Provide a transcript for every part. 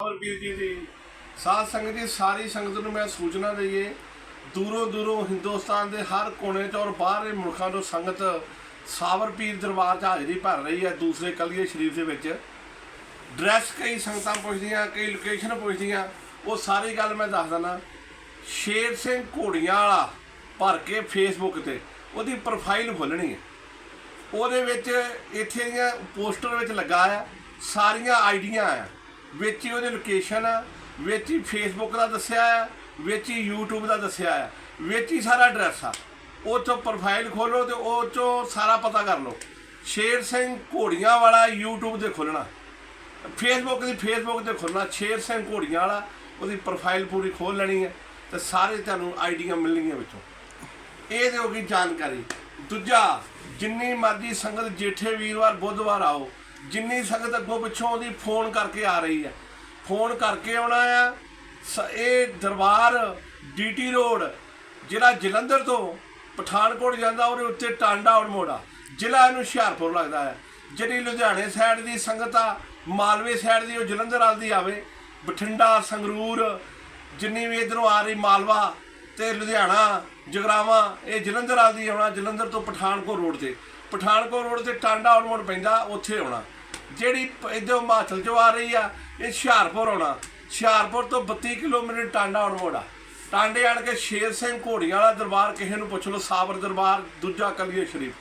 ਔਰ ਵੀਰ ਜੀ ਦੀ ਸਾਧ ਸੰਗਤ ਜੀ ਸਾਰੀ ਸੰਗਤ ਨੂੰ ਮੈਂ ਸੂਚਨਾ ਦਈਏ, ਦੂਰੋਂ ਦੂਰੋਂ ਹਿੰਦੁਸਤਾਨ ਦੇ ਹਰ ਕੋਨੇ ਤੋਂ ਔਰ ਬਾਹਰਲੇ ਮੁਲਕਾਂ ਤੋਂ ਸੰਗਤ ਸਾਵਰ ਪੀਰ ਦਰਬਾਰ 'ਚ ਹਾਜ਼ਰੀ ਭਰ ਰਹੀ ਹੈ ਦੂਸਰੇ ਕਲੀਏ ਸ਼ਰੀਫ ਦੇ ਵਿੱਚ। ਡਰੈਸ ਕਈ ਸੰਗਤਾਂ ਪੁੱਛਦੀਆਂ, ਕਈ ਲੋਕੇਸ਼ਨ ਪੁੱਛਦੀਆਂ, ਉਹ ਸਾਰੀ ਗੱਲ ਮੈਂ ਦੱਸ ਦਿੰਦਾ। ਸ਼ੇਰ ਸਿੰਘ ਘੋੜੀਆਂ ਵਾਲਾ ਭਰ ਕੇ ਫੇਸਬੁੱਕ ਤੇ ਉਹਦੀ ਪ੍ਰੋਫਾਈਲ ਖੋਲਣੀ ਹੈ। ਉਹਦੇ ਵਿੱਚ ਇੱਥੇ ਦੀਆਂ ਪੋਸਟਰ ਵਿੱਚ ਲੱਗਾ ਆ, ਸਾਰੀਆਂ ਆਈਡੀਆਂ ਆ। ਵਿੱਚ ਹੀ ਉਹਦੀ ਲੋਕੇਸ਼ਨ ਆ, ਵਿੱਚ ਹੀ ਫੇਸਬੁੱਕ ਦਾ ਦੱਸਿਆ ਆ, ਵਿੱਚ ਹੀ YouTube ਦਾ ਦੱਸਿਆ ਆ, ਵਿੱਚ ਹੀ ਸਾਰਾ ਐਡਰੈਸ ਆ। ਉਹ ਤੋਂ ਪ੍ਰੋਫਾਈਲ ਖੋਲੋ ਤੇ ਉਹ ਚੋਂ ਸਾਰਾ ਪਤਾ ਕਰ ਲਓ। ਸ਼ੇਰ ਸਿੰਘ ਘੋੜੀਆਂ ਵਾਲਾ YouTube ਤੇ ਖੋਲਣਾ ਫੇਸਬੁੱਕ ਦੀ ਫੇਸਬੁੱਕ ਤੇ ਖੋਲਣਾ ਸ਼ੇਰ ਸਿੰਘ ਘੋੜੀਆਂ ਵਾਲਾ, ਉਹਦੀ ਪ੍ਰੋਫਾਈਲ ਪੂਰੀ ਖੋਲ ਲੈਣੀ ਹੈ ਤੇ ਸਾਰੇ ਤੁਹਾਨੂੰ ਆਈਡੀਆਂ ਮਿਲਣਗੀਆਂ ਵਿੱਚੋਂ। ਇਹ ਦਿਓਗੀ ਜਾਣਕਾਰੀ। ਦੂਜਾ, ਜਿੰਨੀ ਮਰਜ਼ੀ ਸੰਗਤ ਜੇਠੇ ਵੀਰਵਾਰ ਬੁੱਧਵਾਰ ਆਓ ਜਿੰਨੀ ਸੰਗਤ ਅੱਗੋਂ ਪਿੱਛੋਂ ਉਹਦੀ ਫੋਨ ਕਰਕੇ ਆ ਰਹੀ ਹੈ। ਫੋਨ ਕਰਕੇ ਆਉਣਾ ਆ, ਸ- ਇਹ ਦਰਬਾਰ ਡੀਟੀ ਰੋਡ, ਜਿਹੜਾ ਜਲੰਧਰ ਤੋਂ ਪਠਾਨਕੋਟ ਜਾਂਦਾ, ਉਹਦੇ ਉੱਤੇ ਟਾਂਡਾ ਔਰ ਮੋੜਾ, ਜ਼ਿਲ੍ਹਾ ਇਹਨੂੰ ਹੁਸ਼ਿਆਰਪੁਰ ਲੱਗਦਾ ਹੈ। ਜਿਹੜੀ ਲੁਧਿਆਣੇ ਸਾਈਡ ਦੀ ਸੰਗਤ ਆ, ਮਾਲਵੇ ਸਾਈਡ ਦੀ, ਉਹ ਜਲੰਧਰ ਵੱਲ ਦੀ ਆਵੇ। ਬਠਿੰਡਾ, ਸੰਗਰੂਰ, ਜਿੰਨੀ ਵੀ ਇਧਰੋਂ ਆ ਰਹੀ ਮਾਲਵਾ ਤੇ ਲੁਧਿਆਣਾ, ਜਗਰਾਵਾ, ਇਹ ਜਲੰਧਰ ਵੱਲ ਦੀ ਆਉਣਾ, ਜਲੰਧਰ ਤੋਂ ਪਠਾਨਕੋਟ ਰੋਡ ਤੇ। ਪਠਾਨਕੋਟ ਰੋਡ ਤੇ ਟਾਂਡਾ ਆਉਣ ਪੈਂਦਾ, ਉੱਥੇ ਆਉਣਾ। ਜਿਹੜੀ ਇਧਰੋਂ ਹਿਮਾਚਲ ਚੋਂ ਆ ਰਹੀ ਆ, ਇਹ ਹੁਸ਼ਿਆਰਪੁਰ ਆਉਣਾ। ਹੁਸ਼ਿਆਰਪੁਰ ਤੋਂ 32 ਕਿਲੋਮੀਟਰ ਟਾਂਡਾ ਆਉਣ ਟਾਂਡੇ ਆਣ ਕੇ ਸ਼ੇਰ ਸਿੰਘ ਘੋੜੀਆਂ ਵਾਲਾ ਦਰਬਾਰ, ਕਿਸੇ ਨੂੰ ਪੁੱਛ ਲਓ, ਸਾਬਰ ਦਰਬਾਰ, ਦੂਜਾ ਕਲੀਏ ਸ਼ਰੀਫ।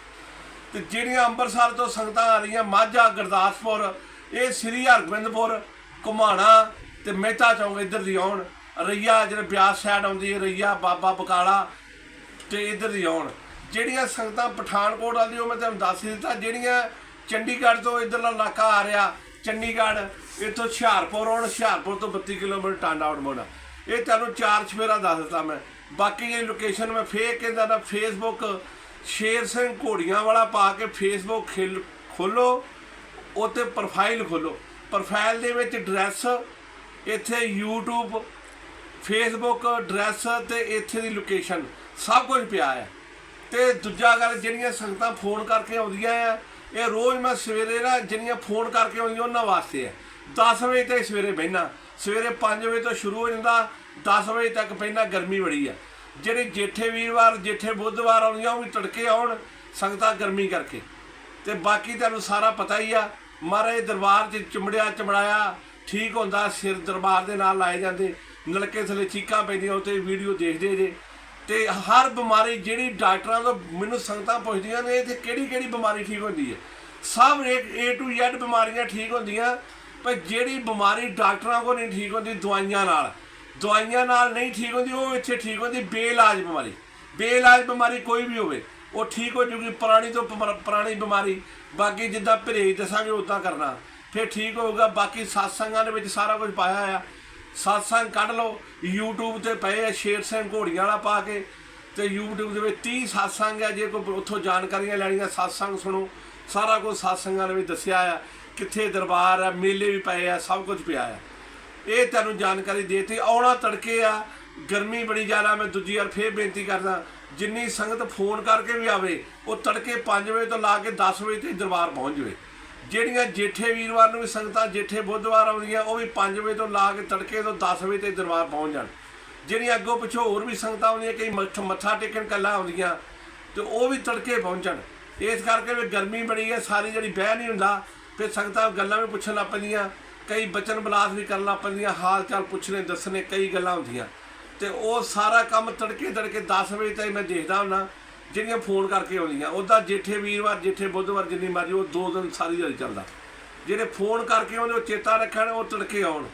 ਤੇ ਜਿਹੜੀਆਂ ਅੰਮ੍ਰਿਤਸਰ ਤੋਂ ਸੰਗਤਾਂ ਆ ਰਹੀਆਂ, ਮਾਝਾ, ਗੁਰਦਾਸਪੁਰ, ਇਹ ਸ੍ਰੀ ਹਰਗੋਬਿੰਦਪੁਰ, ਘੁਮਾਣਾ ਤੇ ਮਹਿਤਾ ਚੌਂਕ ਇੱਧਰ ਦੀ ਆਉਣ। ਰਈਆ ਜਿਹੜੇ ਬਿਆਸ ਸਾਈਡ ਆਉਂਦੀ ਹੈ, ਰਈਆ, ਬਾਬਾ ਬਕਾਲਾ ਤੇ ਇੱਧਰ ਦੀ ਆਉਣ। ਜਿਹੜੀਆਂ ਸੰਗਤਾਂ ਪਠਾਨਕੋਟ ਵਾਲੀ ਉਹ ਮੈਂ ਤੁਹਾਨੂੰ ਦੱਸ ਦਿੱਤਾ, ਜਿਹੜੀਆਂ ਚੰਡੀਗੜ੍ਹ ਤੋਂ ਇੱਧਰਲਾ ਇਲਾਕਾ ਆ ਰਿਹਾ। ਚੰਡੀਗੜ੍ਹ, ਇੱਥੋਂ ਹੁਸ਼ਿਆਰਪੁਰ ਆਉਣ ਹੁਸ਼ਿਆਰਪੁਰ ਤੋਂ 32 ਕਿਲੋਮੀਟਰ ਟਾਂਡਾ ਆਉਣ ਮੋੜਾ। ਇਹ ਤੁਹਾਨੂੰ ਚਾਰ ਛਵੇਰਾ ਦੱਸ ਦਿੱਤਾ ਮੈਂ। ਬਾਕੀ ਜਿਹੜੀ ਲੋਕੇਸ਼ਨ ਮੈਂ ਫੇਰ ਕਹਿੰਦਾ ਨਾ ਫੇਸਬੁੱਕ ਸ਼ੇਰ ਸਿੰਘ ਘੋੜੀਆਂ ਵਾਲਾ ਪਾ ਕੇ ਫੇਸਬੁੱਕ ਖਿਲ ਖੋਲੋ ਉੱਤੇ ਪ੍ਰੋਫਾਈਲ ਖੋਲੋ ਪ੍ਰੋਫਾਈਲ ਦੇ ਵਿੱਚ ਐਡਰੈਸ ਇੱਥੇ YouTube ਫੇਸਬੁੱਕ ਐਡਰੈਸ ਤੇ ਇੱਥੇ ਦੀ ਲੋਕੇਸ਼ਨ ਸਭ ਕੁਝ ਪਿਆ ਹੈ ਤੇ ਦੂਜਾ ਗੱਲ, ਜਿਹੜੀਆਂ ਸੰਗਤਾਂ ਫੋਨ ਕਰਕੇ ਆਉਂਦੀਆਂ ਆ ਇਹ ਰੋਜ਼ ਮੈਂ ਸਵੇਰੇ ਨਾ ਜਿੰਨੀਆਂ ਫੋਨ ਕਰਕੇ ਆਉਂਦੀਆਂ ਉਹਨਾਂ ਵਾਸਤੇ ਹੈ। 10 ਵਜੇ ਤੱਕ ਸਵੇਰੇ ਬਹਿਣਾ ਸਵੇਰੇ 5 ਵਜੇ ਤੋਂ ਸ਼ੁਰੂ ਹੋ ਜਾਂਦਾ। 10 ਵਜੇ ਤੱਕ ਪਹਿਲਾਂ ਗਰਮੀ ਬੜੀ ਆ ਜਿਹੜੇ ਜੇਠੇ ਵੀਰਵਾਰ, ਜੇਠੇ ਬੁੱਧਵਾਰ ਆਉਂਦੀਆਂ, ਉਹ ਵੀ ਤੜਕੇ ਆਉਣ ਸੰਗਤਾਂ ਗਰਮੀ ਕਰਕੇ। ਤੇ ਬਾਕੀ ਤੁਹਾਨੂੰ ਸਾਰਾ ਪਤਾ ਹੀ ਆ, ਮਹਾਰਾਜ ਦਰਬਾਰ 'ਚ ਚਮੜਿਆ ਚਮੜਾਇਆ ਠੀਕ ਹੁੰਦਾ, ਸਿਰ ਦਰਬਾਰ ਦੇ ਨਾਲ ਲਾਏ ਜਾਂਦੇ। ਨਲਕੇ ਥਲੇ ਚੀਕਾਂ ਪੈਂਦੀਆਂ ਉੱਤੇ ਵੀਡੀਓ ਦੇਖਦੇ ਜੇ। ਤੇ ਹਰ ਬਿਮਾਰੀ ਜਿਹੜੀ ਡਾਕਟਰਾਂ ਤੋਂ ਮੈਨੂੰ ਸੰਗਤਾਂ ਪੁੱਛਦੀਆਂ ਨੇ, ਇੱਥੇ ਕਿਹੜੀ ਕਿਹੜੀ ਬਿਮਾਰੀ ਠੀਕ ਹੁੰਦੀ ਹੈ? ਸਭ A to Z ਬਿਮਾਰੀਆਂ ਠੀਕ ਹੁੰਦੀਆਂ, ਪਰ ਜਿਹੜੀ ਬਿਮਾਰੀ ਡਾਕਟਰਾਂ ਕੋਲ ਨਹੀਂ ਠੀਕ ਹੁੰਦੀ, ਦਵਾਈਆਂ ਨਾਲ। ਦਵਾਈਆਂ ਨਾਲ ਨਹੀਂ ਠੀਕ ਹੁੰਦੀ, ਉਹ ਇੱਥੇ ਠੀਕ ਹੁੰਦੀ, ਬੇਇਲਾਜ ਬਿਮਾਰੀ। ਬੇਇਲਾਜ ਬਿਮਾਰੀ ਕੋਈ ਵੀ ਹੋਵੇ, ਉਹ ਠੀਕ ਹੋ ਜੂਗੀ, ਪੁਰਾਣੀ ਤੋਂ ਪੁਰਾਣੀ ਬਿਮਾਰੀ। ਬਾਕੀ ਜਿੱਦਾਂ ਪਰਹੇਜ਼ ਦੱਸਾਂਗੇ, ਉਦਾਂ ਕਰਨਾ। ਫਿਰ ਠੀਕ ਹੋਊਗਾ, ਬਾਕੀ ਸਤਸੰਗਾਂ ਦੇ ਵਿੱਚ ਸਾਰਾ ਕੁਝ ਪਾਇਆ ਆ ਸਤਸੰਗ ਕੱਢ ਲਓ। YouTube ਤੇ ਪਏ ਆ ਸ਼ੇਰ ਸਿੰਘ ਘੋੜੀਆਂ ਵਾਲਾ ਪਾ ਕੇ ਤੇ YouTube ਦੇ ਵਿੱਚ 30 ਸਤਸੰਗ ਆ, ਜੇ ਕੋਈ ਉੱਥੋਂ ਜਾਣਕਾਰੀਆਂ ਲੈਣੀਆਂ ਸਤਸੰਗ ਸੁਣੋ। ਸਾਰਾ ਕੁਝ ਸਤਸੰਗਾਂ ਨੇ ਵੀ ਦੱਸਿਆ ਆ। ਕਿੱਥੇ ਦਰਬਾਰ ਆ, ਮੇਲੇ ਵੀ ਪਏ ਆ, ਸਭ ਕੁਝ ਪਿਆ ਆ। ਇਹ ਤੁਹਾਨੂੰ ਜਾਣਕਾਰੀ ਦੇਤੀ। ਆਉਣਾ ਤੜਕੇ ਆ, ਗਰਮੀ ਬੜੀ ਜ਼ਿਆਦਾ, ਮੈਂ ਦੂਜੀ ਵਾਰ ਫੇਰ ਬੇਨਤੀ ਕਰਦਾ, ਜਿੰਨੀ ਸੰਗਤ ਫੋਨ ਕਰਕੇ ਵੀ ਆਵੇ, ਉਹ ਤੜਕੇ 5 ਵਜੇ ਤੋਂ ਲਾ ਕੇ 10 ਵਜੇ ਤੱਕ ਦਰਬਾਰ ਪਹੁੰਚ ਜਾਵੇ। ਜਿਹੜੀਆਂ ਜੇਠੇ ਵੀਰਵਾਰ ਨੂੰ ਵੀ ਸੰਗਤਾਂ ਜੇਠੇ ਬੁੱਧਵਾਰ ਆਉਂਦੀਆਂ, ਉਹ ਵੀ 5 ਵਜੇ ਤੋਂ ਲਾ ਕੇ ਤੜਕੇ ਤੋਂ 10 ਵਜੇ ਤੱਕ ਦਰਬਾਰ ਪਹੁੰਚ ਜਾਣ। ਜਿਹੜੀਆਂ ਅੱਗੋਂ ਪਿੱਛੋਂ ਹੋਰ ਵੀ ਸੰਗਤਾਂ ਆਉਂਦੀਆਂ, ਕਈ ਮੱਥ- ਮੱਥਾ ਟੇਕਣ ਕੱਲਾ ਆਉਂਦੀਆਂ, ਤੇ ਉਹ ਵੀ ਤੜਕੇ ਪਹੁੰਚਣ ਇਸ ਕਰਕੇ ਵੀ ਗਰਮੀ ਬੜੀ ਹੈ, ਸਾਰੀ ਜਿਹੜੀ ਬਹਿ ਨਹੀਂ ਹੁੰਦਾ, ਫਿਰ ਸੰਗਤਾਂ ਗੱਲਾਂ ਵੀ ਪੁੱਛਣ ਲੱਗ ਪੈਂਦੀਆਂ, ਕਈ ਬਚਨ ਬਲਾਸ ਵੀ ਕਰਨ ਲੱਗ ਪੈਂਦੀਆਂ, ਹਾਲ ਚਾਲ ਪੁੱਛਣੇ, ਦੱਸਣੇ, ਕਈ ਗੱਲਾਂ ਹੁੰਦੀਆਂ। ਤੇ ਉਹ ਸਾਰਾ ਕੰਮ ਤੜਕੇ ਤੜਕੇ 10 ਵਜੇ ਤਾਈਂ ਮੈਂ ਦੇਖਦਾ ਹੁੰਦਾ ਜਿਹੜੀਆਂ ਫੋਨ ਕਰਕੇ ਆਉਂਦੀਆਂ, ਉਹਦਾ ਜੇਠੇ ਵੀਰਵਾਰ, ਜੇਠੇ ਬੁੱਧਵਾਰ ਜਿੰਨੀ ਮਰਜ਼ੀ, ਉਹ ਦੋ ਦਿਨ ਸਾਰੀ ਦਿਹਾੜੀ ਚੱਲਦਾ। ਜਿਹੜੇ ਫੋਨ ਕਰਕੇ ਆਉਂਦੇ, ਉਹ ਚੇਤਾ ਰੱਖਣ, ਉਹ ਤੜਕੇ ਆਉਣ।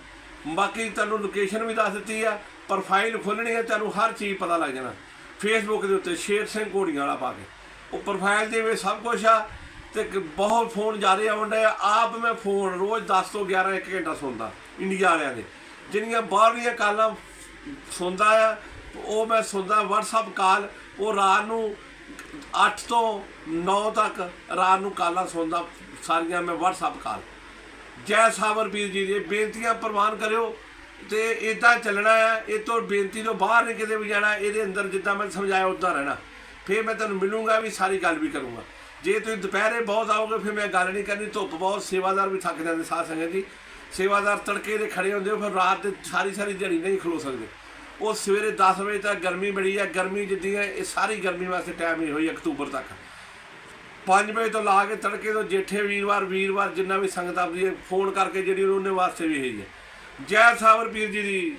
ਬਾਕੀ ਤੁਹਾਨੂੰ ਲੋਕੇਸ਼ਨ ਵੀ ਦੱਸ ਦਿੱਤੀ ਆ ਪ੍ਰੋਫਾਈਲ ਖੋਲਣੀ ਹੈ ਤੁਹਾਨੂੰ ਹਰ ਚੀਜ਼ ਪਤਾ ਲੱਗ ਜਾਣਾ। ਫੇਸਬੁੱਕ ਦੇ ਉੱਤੇ ਸ਼ੇਰ ਸਿੰਘ ਘੋੜੀਆਂ ਵਾਲਾ ਪਾ ਕੇ। ਉਹ ਪ੍ਰੋਫਾਈਲ ਦੇ ਵਿੱਚ ਸਭ ਕੁਝ ਆ, ਤੇ ਬਹੁਤ ਫੋਨ ਜਾ ਰਹੇ ਆਉਂਦੇ ਆ। ਆਪ ਮੈਂ ਫੋਨ ਰੋਜ਼ 10 ਤੋਂ 11 ਇੱਕ ਘੰਟਾ ਸੁਣਦਾ, ਇੰਡੀਆ ਵਾਲਿਆਂ ਦੇ। ਜਿਹੜੀਆਂ ਬਾਹਰਲੀਆਂ ਕਾਲਾਂ ਸੁਣਦਾ ਆ, ਉਹ ਮੈਂ ਸੁਣਦਾ, WhatsApp ਕਾਲ, ਉਹ ਰਾਤ ਨੂੰ 8 ਤੋਂ 9 ਤੱਕ ਰਾਤ ਨੂੰ ਕਾਲਾਂ ਸੁਣਦਾ, ਸਾਰੀਆਂ ਮੈਂ WhatsApp ਕਾਲ। ਜੈ ਸਾਵਰਵੀਰ ਜੀ ਦੀ ਬੇਨਤੀਆਂ ਪ੍ਰਵਾਨ ਕਰਿਓ ਤੇ ਇਦਾਂ ਚੱਲਣਾ ਹੈ, ਇਹ ਤੋਂ ਬੇਨਤੀ ਤੋਂ ਬਾਹਰ ਨਹੀਂ ਕਿਤੇ ਵੀ ਜਾਣਾ, ਇਹਦੇ ਅੰਦਰ ਜਿੱਦਾਂ ਮੈਂ ਸਮਝਾਇਆ ਉਦਾਂ ਰਹਿਣਾ। ਫਿਰ ਮੈਂ ਤੁਹਾਨੂੰ ਮਿਲੂੰਗਾ, ਵੀ ਸਾਰੀ ਗੱਲ ਵੀ ਕਰੂੰਗਾ। ਜੇ ਤੁਸੀਂ ਦੁਪਹਿਰੇ ਬਹੁਤ ਆਓਗੇ, ਫਿਰ ਮੈਂ ਗੱਲ ਨਹੀਂ ਕਰਨੀ, ਧੁੱਪ ਬਹੁਤ, ਸੇਵਾਦਾਰ ਵੀ ਥੱਕ ਜਾਂਦੇ ਸਾਧ ਸੰਗਤ ਜੀ ਸੇਵਾਦਾਰ ਤੜਕੇ ਦੇ ਖੜੇ ਹੁੰਦੇ ਹੋ, ਫਿਰ ਰਾਤ ਦੇ ਸਾਰੀ ਸਾਰੀ ਦਿਹਾੜੀ ਨਹੀਂ ਖਲੋ ਸਕਦੇ। ਉਹ ਸਵੇਰੇ 10 ਵਜੇ ਤੱਕ ਗਰਮੀ ਬੜੀ ਹੈ ਗਰਮੀ ਜਿੱਦੀ ਹੈ ਇਹ ਸਾਰੀ ਗਰਮੀ ਵਾਸਤੇ ਟਾਈਮ ਹੀ ਹੋਈ ਅਕਤੂਬਰ ਤੱਕ। 5 ਵਜੇ ਤੋਂ ਲਾ ਕੇ ਤੜਕੇ ਤੋਂ ਜੇਠੇ, ਵੀਰਵਾਰ ਵੀਰਵਾਰ ਜਿੰਨਾ ਵੀ ਸੰਗਤ ਆਪਦੀ ਹੈ ਫੋਨ ਕਰਕੇ ਜਿਹੜੀ ਉਹਨੇ ਵਾਸਤੇ ਵੀ ਹੈ ਜੈ ਸਾਵਰ ਪੀਰ ਜੀ ਦੀ